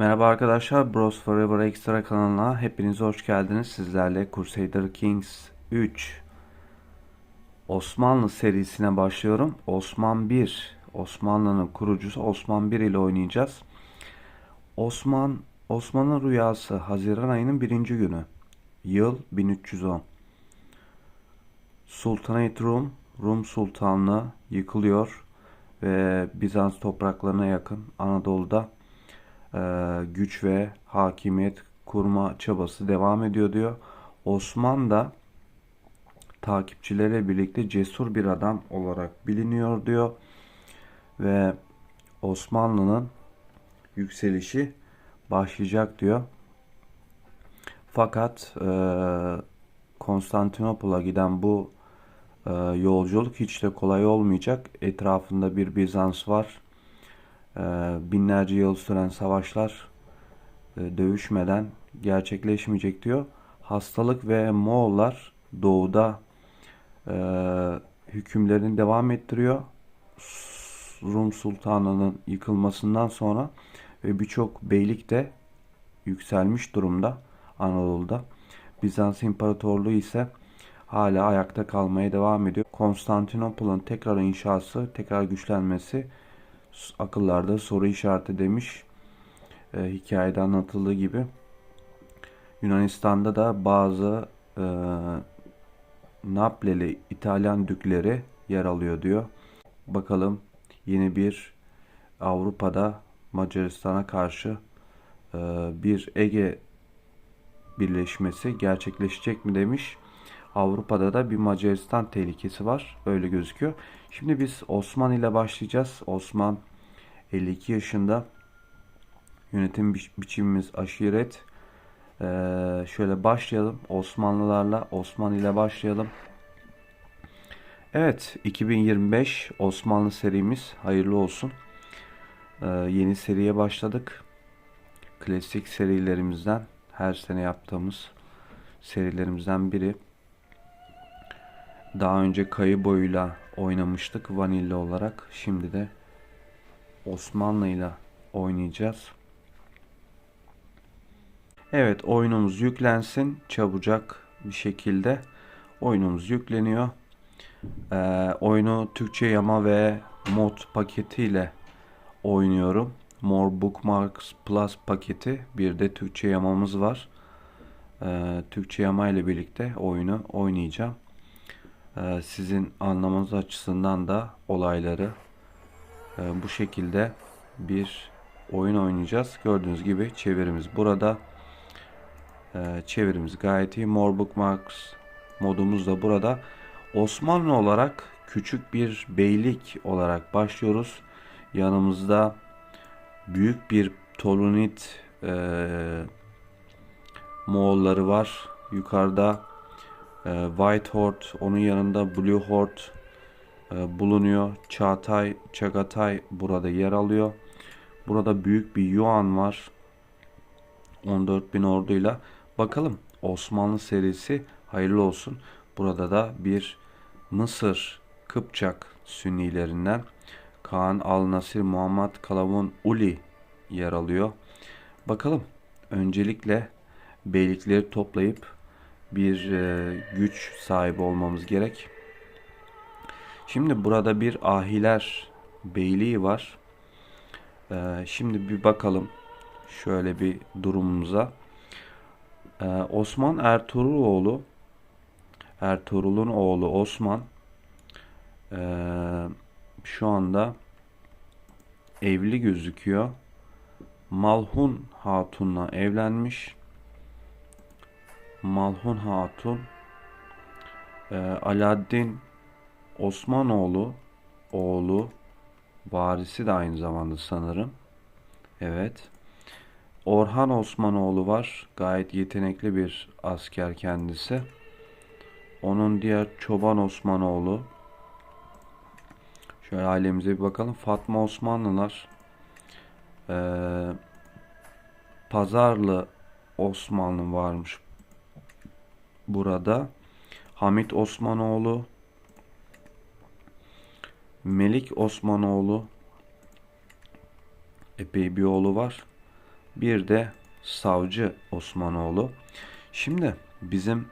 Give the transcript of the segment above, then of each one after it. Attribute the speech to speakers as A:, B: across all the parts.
A: Merhaba arkadaşlar, Bros Forever Extra kanalına hepiniz hoş geldiniz. Sizlerle Crusader Kings 3 Osmanlı serisine başlıyorum. Osman 1, Osmanlı'nın kurucusu Osman 1 ile oynayacağız. Osman, Osman'ın rüyası Haziran ayının birinci günü. Yıl 1310. Sultanate Rum, Rum Sultanlığı yıkılıyor ve Bizans topraklarına yakın Anadolu'da güç ve hakimiyet kurma çabası devam ediyor diyor. Osman da takipçileriyle birlikte cesur bir adam olarak biliniyor diyor. Ve Osmanlı'nın yükselişi başlayacak diyor. Fakat e, Konstantinopol'a giden bu e, yolculuk hiç de kolay olmayacak. Etrafında bir Bizans var. E, binlerce yıl süren savaşlar e, dövüşmeden gerçekleşmeyecek diyor. Hastalık ve Moğollar doğuda e, hükümlerini devam ettiriyor. Rum Sultanlığı'nın yıkılmasından sonra ve birçok beylik de yükselmiş durumda Anadolu'da. Bizans İmparatorluğu ise hala ayakta kalmaya devam ediyor. Konstantinopol'un tekrar inşası, tekrar güçlenmesi akıllarda soru işareti demiş. E, hikayede anlatıldığı gibi. Yunanistan'da da bazı e, Napleli İtalyan dükleri yer alıyor diyor. Bakalım yeni bir Avrupa'da Macaristan'a karşı e, bir Ege birleşmesi gerçekleşecek mi demiş. Avrupa'da da bir Macaristan tehlikesi var. Öyle gözüküyor. Şimdi biz Osman ile başlayacağız. Osman 52 yaşında. Yönetim bi biçimimiz aşiret. Ee, şöyle başlayalım. Osmanlılarla Osman ile başlayalım. Evet 2025 Osmanlı serimiz hayırlı olsun. Ee, yeni seriye başladık. Klasik serilerimizden her sene yaptığımız serilerimizden biri. Daha önce kayı boyuyla oynamıştık vanilla olarak. Şimdi de Osmanlı ile oynayacağız. Evet oyunumuz yüklensin çabucak bir şekilde. Oyunumuz yükleniyor. Ee, oyunu Türkçe yama ve mod paketiyle oynuyorum. More Bookmarks Plus paketi. Bir de Türkçe yamamız var. Ee, Türkçe yama ile birlikte oyunu oynayacağım. Ee, sizin anlamanız açısından da olayları e, bu şekilde bir oyun oynayacağız. Gördüğünüz gibi çevirimiz burada. Ee, çevirimiz gayet iyi. More Bookmarks modumuz da burada. Osmanlı olarak küçük bir beylik olarak başlıyoruz. Yanımızda büyük bir Tolunit e, Moğolları var. Yukarıda White Horde, onun yanında Blue Horde bulunuyor. Çağatay, Çagatay burada yer alıyor. Burada büyük bir Yuan var. 14 bin orduyla. Bakalım Osmanlı serisi hayırlı olsun. Burada da bir Mısır Kıpçak Sünnilerinden Kaan Al-Nasir Muhammed Kalavun Uli yer alıyor. Bakalım öncelikle beylikleri toplayıp bir e, güç sahibi olmamız gerek. Şimdi burada bir ahiler beyliği var. E, şimdi bir bakalım şöyle bir durumumuza. E, Osman Ertuğruloğlu Ertuğrul'un oğlu Osman e, şu anda evli gözüküyor. Malhun Hatun'la evlenmiş. Malhun Hatun e, Alaaddin Osmanoğlu oğlu varisi de aynı zamanda sanırım. Evet. Orhan Osmanoğlu var. Gayet yetenekli bir asker kendisi. Onun diğer Çoban Osmanoğlu. Şöyle ailemize bir bakalım. Fatma Osmanlılar. Ee, Pazarlı Osmanlı varmış burada. Hamit Osmanoğlu. Melik Osmanoğlu. Epey bir oğlu var. Bir de Savcı Osmanoğlu. Şimdi bizim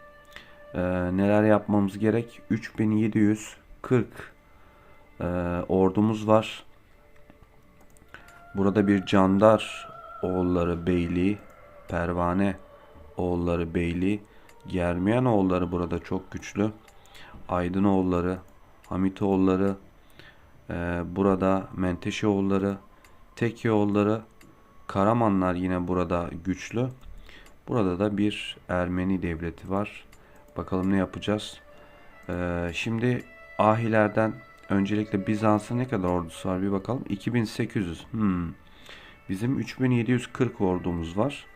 A: e, neler yapmamız gerek? 3740 e, ordumuz var. Burada bir Candar oğulları beyliği, Pervane oğulları beyliği, Germiyan oğulları burada çok güçlü. Aydın oğulları, Hamit oğulları, e, burada Menteşe oğulları, Teki oğulları, Karamanlar yine burada güçlü. Burada da bir Ermeni devleti var. Bakalım ne yapacağız. Ee, şimdi Ahilerden öncelikle Bizans'ın ne kadar ordusu var bir bakalım. 2800. Hmm. Bizim 3740 ordumuz var.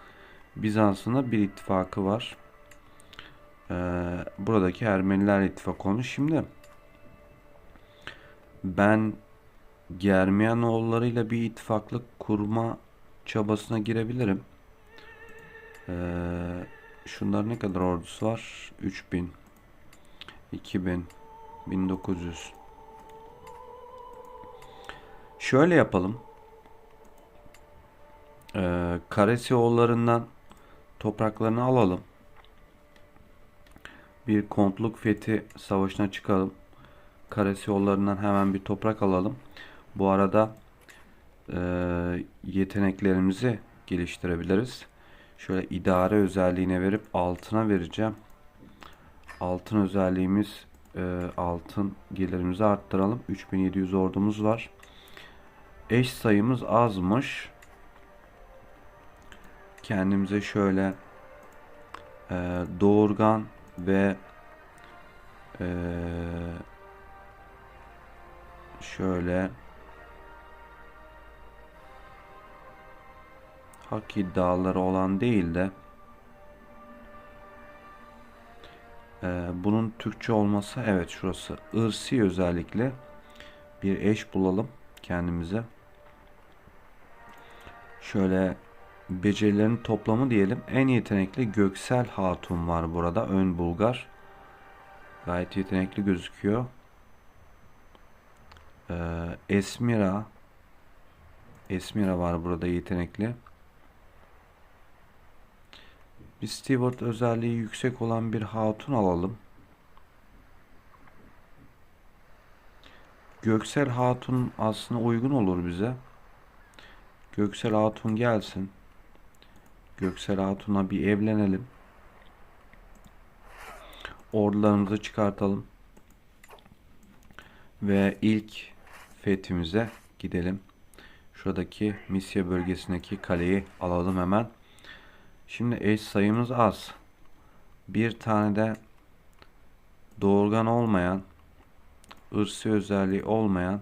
A: Bizans'ın bir ittifakı var. Ee, buradaki Ermeniler ittifak olmuş. Şimdi ben Germiyanoğullarıyla bir ittifaklık kurma çabasına girebilirim. Ee, şunlar ne kadar ordusu var? 3000 2000 1900 Şöyle yapalım. Ee, Karesioğullarından topraklarını alalım. Bir kontluk fethi savaşına çıkalım. Karesioğullarından hemen bir toprak alalım. Bu arada e, yeteneklerimizi geliştirebiliriz. Şöyle idare özelliğine verip altına vereceğim. Altın özelliğimiz e, altın gelirimizi arttıralım. 3700 ordumuz var. Eş sayımız azmış. Kendimize şöyle e, doğurgan ve e, şöyle hak iddiaları olan değil de e, bunun Türkçe olması evet şurası ırsi özellikle bir eş bulalım kendimize. Şöyle becerilerin toplamı diyelim. En yetenekli Göksel Hatun var burada. Ön Bulgar. Gayet yetenekli gözüküyor. Ee, Esmira. Esmira var burada yetenekli. Bir steward özelliği yüksek olan bir hatun alalım. Göksel Hatun aslında uygun olur bize. Göksel Hatun gelsin. Göksel Hatun'la bir evlenelim. Ordularımızı çıkartalım. Ve ilk fethimize gidelim. Şuradaki Misya bölgesindeki kaleyi alalım hemen. Şimdi eş sayımız az. Bir tane de doğurgan olmayan, ırsi özelliği olmayan,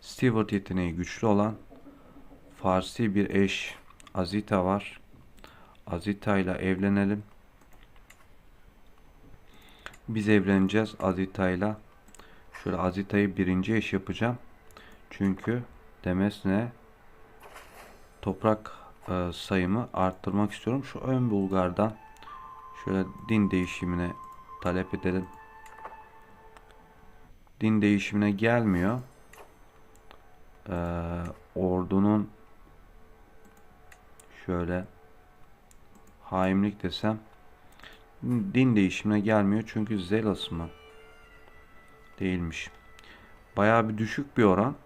A: steward yeteneği güçlü olan Farsi bir eş Azita var. Azita ile evlenelim. Biz evleneceğiz Azita ile. Şöyle Azita'yı birinci eş yapacağım. Çünkü Demesne toprak e, sayımı arttırmak istiyorum. Şu ön Bulgar'dan şöyle din değişimine talep edelim. Din değişimine gelmiyor. Ee, ordunun şöyle haimlik desem din değişimine gelmiyor çünkü zealous mı? Değilmiş. Bayağı bir düşük bir oran.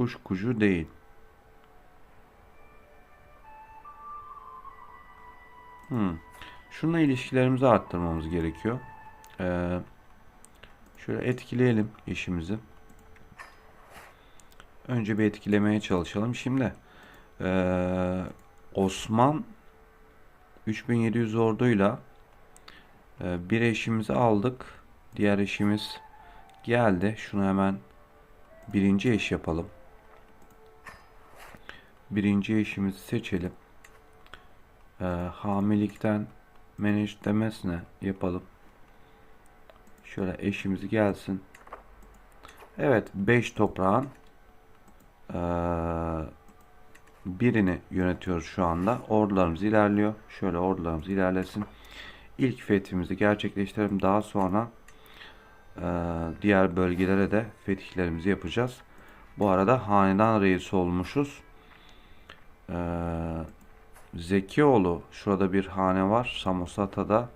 A: kuşkucu değil. Hmm. Şununla ilişkilerimizi arttırmamız gerekiyor. Ee, şöyle etkileyelim işimizi. Önce bir etkilemeye çalışalım. Şimdi ee, Osman 3700 orduyla e, bir eşimizi aldık. Diğer eşimiz geldi. Şunu hemen birinci eş yapalım birinci eşimizi seçelim. Ee, hamilikten manage demesine yapalım. Şöyle eşimiz gelsin. Evet 5 toprağın birini yönetiyoruz şu anda. Ordularımız ilerliyor. Şöyle ordularımız ilerlesin. İlk fethimizi gerçekleştirelim. Daha sonra e, diğer bölgelere de fetihlerimizi yapacağız. Bu arada hanedan reisi olmuşuz. Ee, Zekioğlu şurada bir hane var. Samosata'da.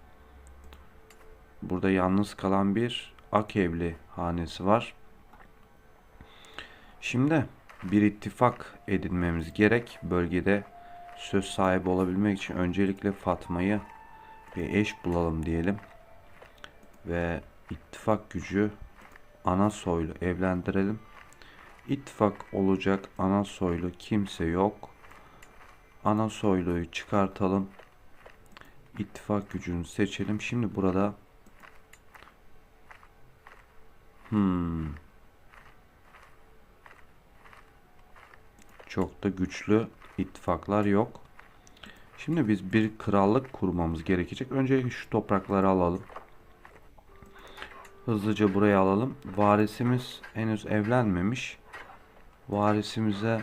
A: Burada yalnız kalan bir Akevli hanesi var. Şimdi bir ittifak edinmemiz gerek. Bölgede söz sahibi olabilmek için öncelikle Fatma'yı bir eş bulalım diyelim. Ve ittifak gücü ana soylu evlendirelim. İttifak olacak ana soylu kimse yok. Ana soyluyu çıkartalım. İttifak gücünü seçelim. Şimdi burada hmm, çok da güçlü ittifaklar yok. Şimdi biz bir krallık kurmamız gerekecek. Önce şu toprakları alalım. Hızlıca buraya alalım. Varisimiz henüz evlenmemiş. Varisimize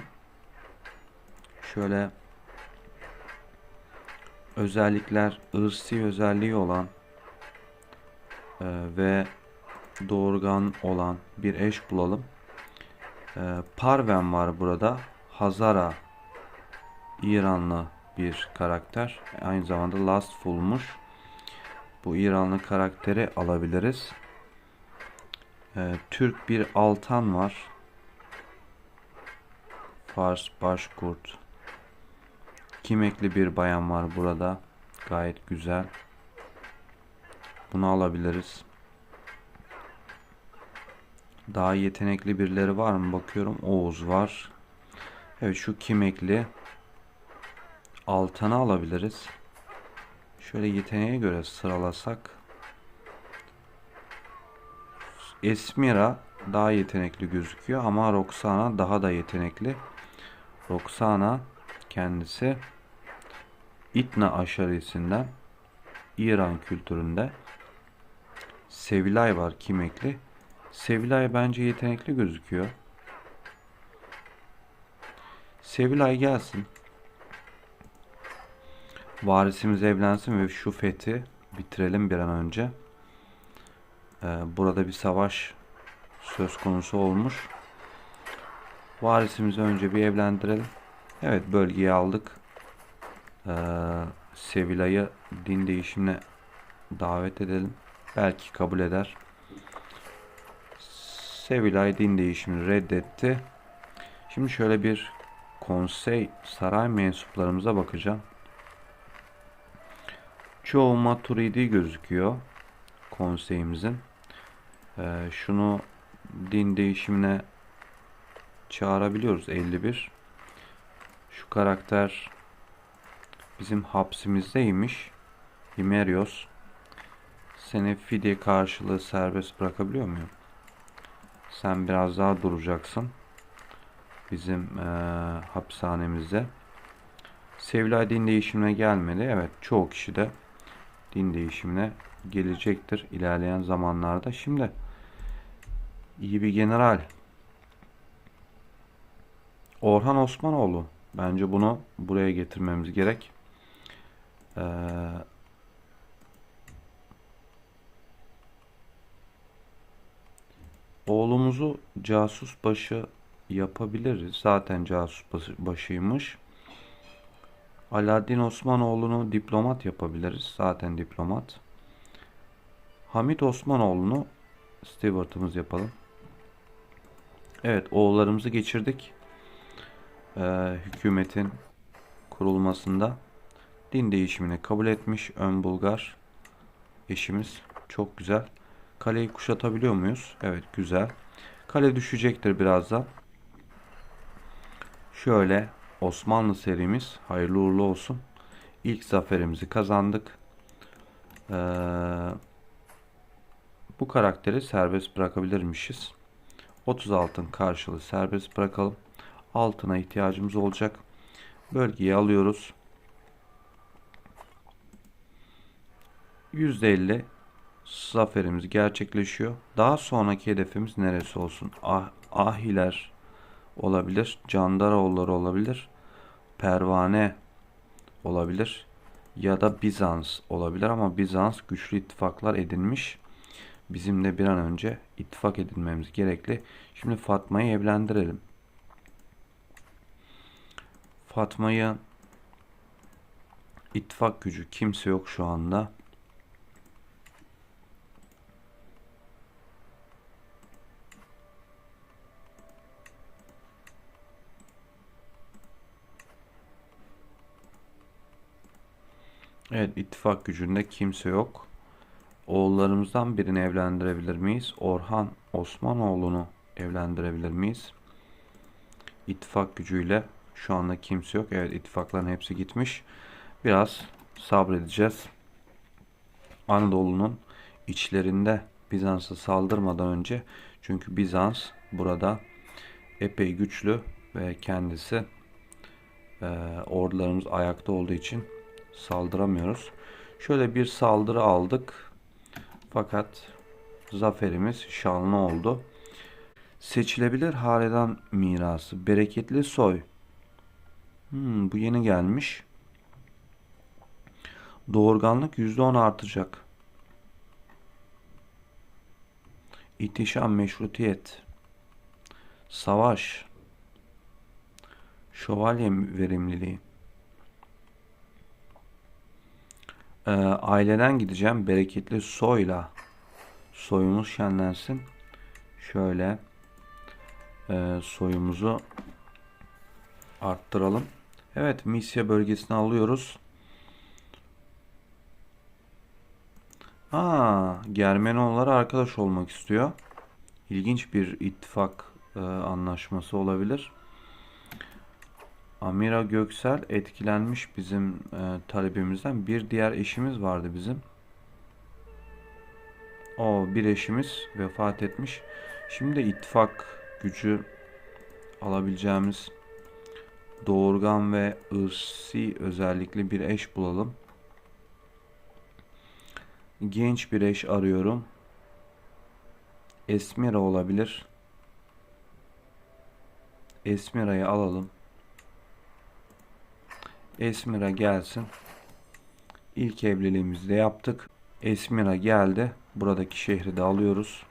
A: şöyle özellikler ırsi özelliği olan e, ve doğurgan olan bir eş bulalım. E, Parven var burada. Hazara İranlı bir karakter. Aynı zamanda Lastful'muş. Bu İranlı karakteri alabiliriz. Ee, Türk bir Altan var. Fars Başkurt. Kimekli bir bayan var burada. Gayet güzel. Bunu alabiliriz. Daha yetenekli birileri var mı bakıyorum. Oğuz var. Evet şu kimekli. Altan'ı alabiliriz. Şöyle yeteneğe göre sıralasak. Esmira daha yetenekli gözüküyor ama Roxana daha da yetenekli. Roxana kendisi İtna aşarisinden İran kültüründe Sevilay var kimekli. Sevilay bence yetenekli gözüküyor. Sevilay gelsin. Varisimiz evlensin ve şu fethi bitirelim bir an önce. Ee, burada bir savaş söz konusu olmuş. Varisimizi önce bir evlendirelim. Evet bölgeyi aldık. Ee, Sevilay'ı din değişimine davet edelim. Belki kabul eder. Sevilay din değişimini reddetti. Şimdi şöyle bir konsey saray mensuplarımıza bakacağım. Çoğu Maturidi gözüküyor konseyimizin. Ee, şunu din değişimine çağırabiliyoruz 51. Şu karakter bizim hapsimizdeymiş. Himerios. Seni fidye karşılığı serbest bırakabiliyor muyum? Sen biraz daha duracaksın. Bizim e, hapishanemizde. Sevilay din değişimine gelmedi. Evet çoğu kişi de din değişimine gelecektir ilerleyen zamanlarda. Şimdi iyi bir general Orhan Osmanoğlu bence bunu buraya getirmemiz gerek. Ee, oğlumuzu casus başı yapabiliriz. Zaten casus başıymış. Alaaddin Osmanoğlu'nu diplomat yapabiliriz. Zaten diplomat. Hamit Osmanoğlu'nu steward'ımız yapalım. Evet oğullarımızı geçirdik. Ee, hükümetin kurulmasında din değişimini kabul etmiş ön Bulgar eşimiz. Çok güzel. Kaleyi kuşatabiliyor muyuz? Evet güzel. Kale düşecektir birazdan. Şöyle Osmanlı serimiz hayırlı uğurlu olsun. İlk zaferimizi kazandık. Ee, bu karakteri serbest bırakabilirmişiz. 30 altın karşılığı serbest bırakalım. Altına ihtiyacımız olacak. Bölgeyi alıyoruz. %50 zaferimiz gerçekleşiyor. Daha sonraki hedefimiz neresi olsun? Ah, ahiler olabilir. Candaroğulları olabilir. Pervane olabilir. Ya da Bizans olabilir ama Bizans güçlü ittifaklar edinmiş. Bizim de bir an önce ittifak edinmemiz gerekli. Şimdi Fatma'yı evlendirelim. Fatma'yı ittifak gücü kimse yok şu anda. Evet ittifak gücünde kimse yok. Oğullarımızdan birini evlendirebilir miyiz? Orhan Osmanoğlu'nu evlendirebilir miyiz? İttifak gücüyle şu anda kimse yok. Evet ittifakların hepsi gitmiş. Biraz sabredeceğiz. Anadolu'nun içlerinde Bizans'a saldırmadan önce çünkü Bizans burada epey güçlü ve kendisi e, ordularımız ayakta olduğu için saldıramıyoruz. Şöyle bir saldırı aldık. Fakat zaferimiz şanlı oldu. Seçilebilir hanedan mirası. Bereketli soy. Hmm, bu yeni gelmiş. Doğurganlık %10 artacak. İhtişam, meşrutiyet. Savaş. Şövalye verimliliği. Ee, aileden gideceğim. Bereketli soyla. Soyumuz şenlensin. Şöyle e, soyumuzu arttıralım. Evet Misya bölgesini alıyoruz. Aa, Germanoğulları arkadaş olmak istiyor. İlginç bir ittifak e, anlaşması olabilir. Amira Göksel etkilenmiş bizim e, talebimizden. Bir diğer eşimiz vardı bizim. O bir eşimiz vefat etmiş. Şimdi ittifak gücü alabileceğimiz doğurgan ve ırsi özellikli bir eş bulalım. Genç bir eş arıyorum. Esmira olabilir. Esmira'yı alalım. Esmira gelsin. İlk evliliğimizi de yaptık. Esmira geldi. Buradaki şehri de alıyoruz.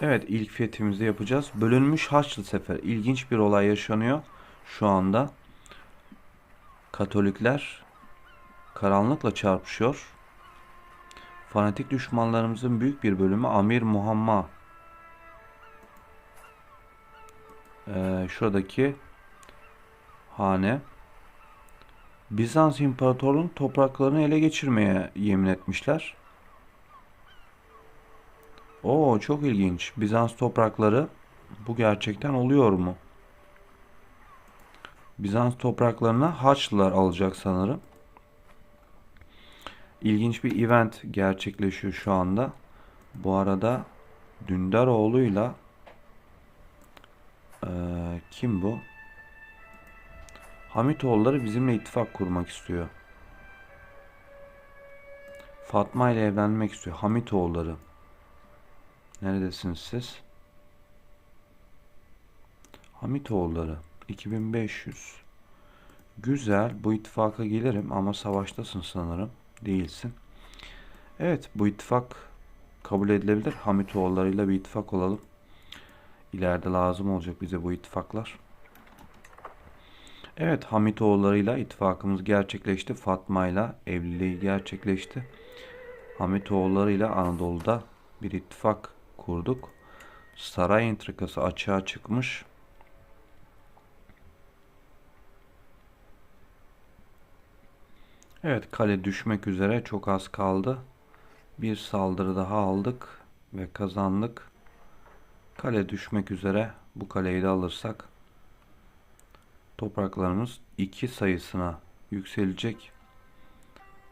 A: Evet ilk fethimizi yapacağız. Bölünmüş Haçlı Sefer. İlginç bir olay yaşanıyor şu anda. Katolikler karanlıkla çarpışıyor. Fanatik düşmanlarımızın büyük bir bölümü Amir Muhammed. Ee, şuradaki hane Bizans İmparatorluğu'nun topraklarını ele geçirmeye yemin etmişler. Oo çok ilginç. Bizans toprakları bu gerçekten oluyor mu? Bizans topraklarına Haçlılar alacak sanırım. İlginç bir event gerçekleşiyor şu anda. Bu arada Dündaroğlu'yla ee, kim bu? Hamitoğulları bizimle ittifak kurmak istiyor. Fatma ile evlenmek istiyor. Hamitoğulları. Neredesiniz siz? Hamitoğulları. 2500. Güzel. Bu ittifaka gelirim ama savaştasın sanırım. Değilsin. Evet bu ittifak kabul edilebilir. Hamitoğullarıyla bir ittifak olalım. İleride lazım olacak bize bu ittifaklar. Evet Hamitoğullarıyla ittifakımız gerçekleşti. Fatma ile evliliği gerçekleşti. Hamitoğullarıyla Anadolu'da bir ittifak kurduk. Saray entrikası açığa çıkmış. Evet kale düşmek üzere çok az kaldı. Bir saldırı daha aldık ve kazandık. Kale düşmek üzere. Bu kaleyi de alırsak topraklarımız 2 sayısına yükselecek.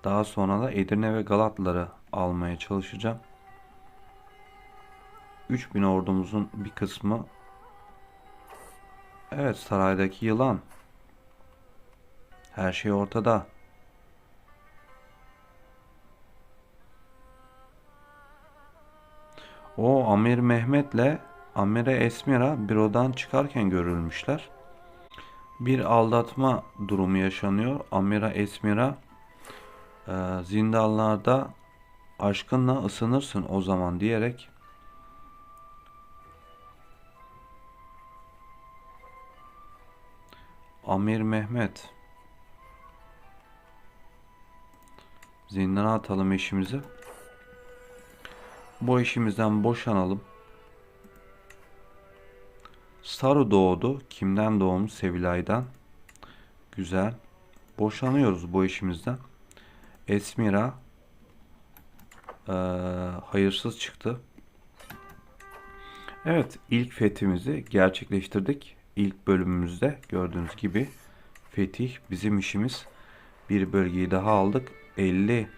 A: Daha sonra da Edirne ve Galatları almaya çalışacağım. 3000 ordumuzun bir kısmı Evet saraydaki yılan. Her şey ortada. O Amir Mehmet'le Amire Esmira bürodan çıkarken görülmüşler. Bir aldatma durumu yaşanıyor. Amira Esmira e, zindanlarda aşkınla ısınırsın o zaman diyerek Amir Mehmet. Zindana atalım eşimizi. Bu eşimizden boşanalım. Saru doğdu. Kimden doğmuş? Sevilay'dan. Güzel. Boşanıyoruz bu eşimizden. Esmira eee, hayırsız çıktı. Evet, ilk fethimizi gerçekleştirdik. İlk bölümümüzde gördüğünüz gibi fetih bizim işimiz. Bir bölgeyi daha aldık. 50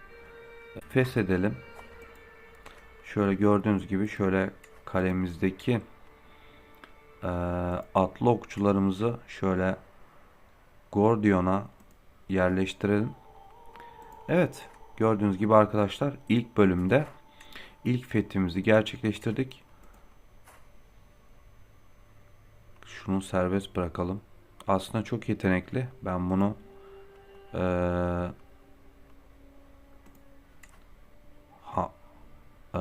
A: feshedelim. Şöyle gördüğünüz gibi şöyle kalemizdeki eee, atlı okçularımızı şöyle Gordion'a yerleştirelim. Evet, gördüğünüz gibi arkadaşlar ilk bölümde ilk fethimizi gerçekleştirdik. Şunu serbest bırakalım. Aslında çok yetenekli. Ben bunu eee, ha, eee,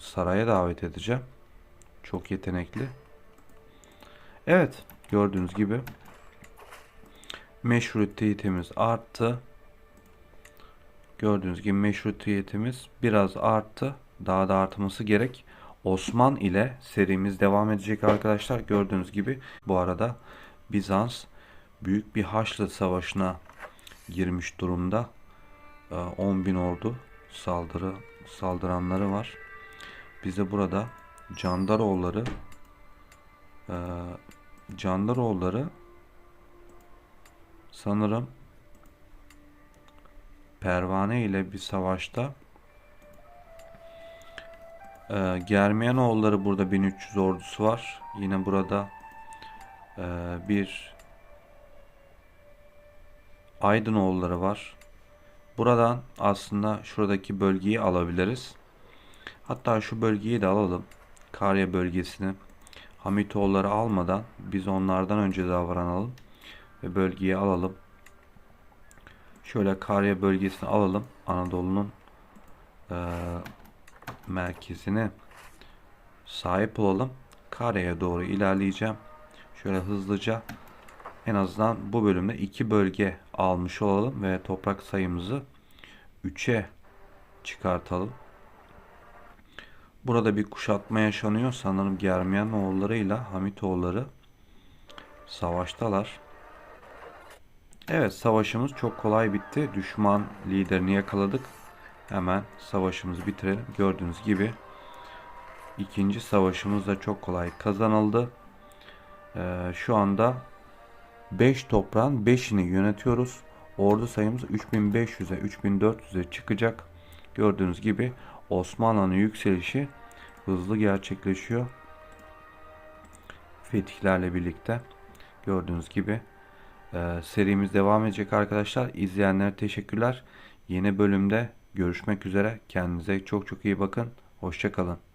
A: saraya davet edeceğim. Çok yetenekli. Evet, gördüğünüz gibi meşrutiyetimiz arttı. Gördüğünüz gibi meşrutiyetimiz biraz arttı. Daha da artması gerek. Osman ile serimiz devam edecek arkadaşlar. Gördüğünüz gibi bu arada Bizans büyük bir Haçlı Savaşı'na girmiş durumda. Ee, 10 bin ordu saldırı saldıranları var. Bize burada Candaroğulları e, Candaroğulları sanırım Pervane ile bir savaşta e, Germiyanoğulları burada 1300 ordusu var. Yine burada e, bir Aydınoğulları var. Buradan aslında şuradaki bölgeyi alabiliriz. Hatta şu bölgeyi de alalım. Karya bölgesini. Hamitoğulları almadan biz onlardan önce davranalım ve bölgeyi alalım. Şöyle Karya bölgesini alalım. Anadolu'nun e, merkezine sahip olalım. Karya'ya doğru ilerleyeceğim. Şöyle hızlıca en azından bu bölümde iki bölge almış olalım ve toprak sayımızı 3'e çıkartalım. Burada bir kuşatma yaşanıyor. Sanırım Germiyan oğullarıyla Hamitoğulları savaştalar. Evet savaşımız çok kolay bitti. Düşman liderini yakaladık. Hemen savaşımızı bitirelim. Gördüğünüz gibi ikinci savaşımız da çok kolay kazanıldı. Ee, şu anda 5 toprağın 5'ini yönetiyoruz. Ordu sayımız 3500'e 3400'e çıkacak. Gördüğünüz gibi Osmanlı'nın yükselişi hızlı gerçekleşiyor. Fetihlerle birlikte gördüğünüz gibi e, serimiz devam edecek arkadaşlar. İzleyenlere teşekkürler. Yeni bölümde görüşmek üzere. Kendinize çok çok iyi bakın. Hoşçakalın.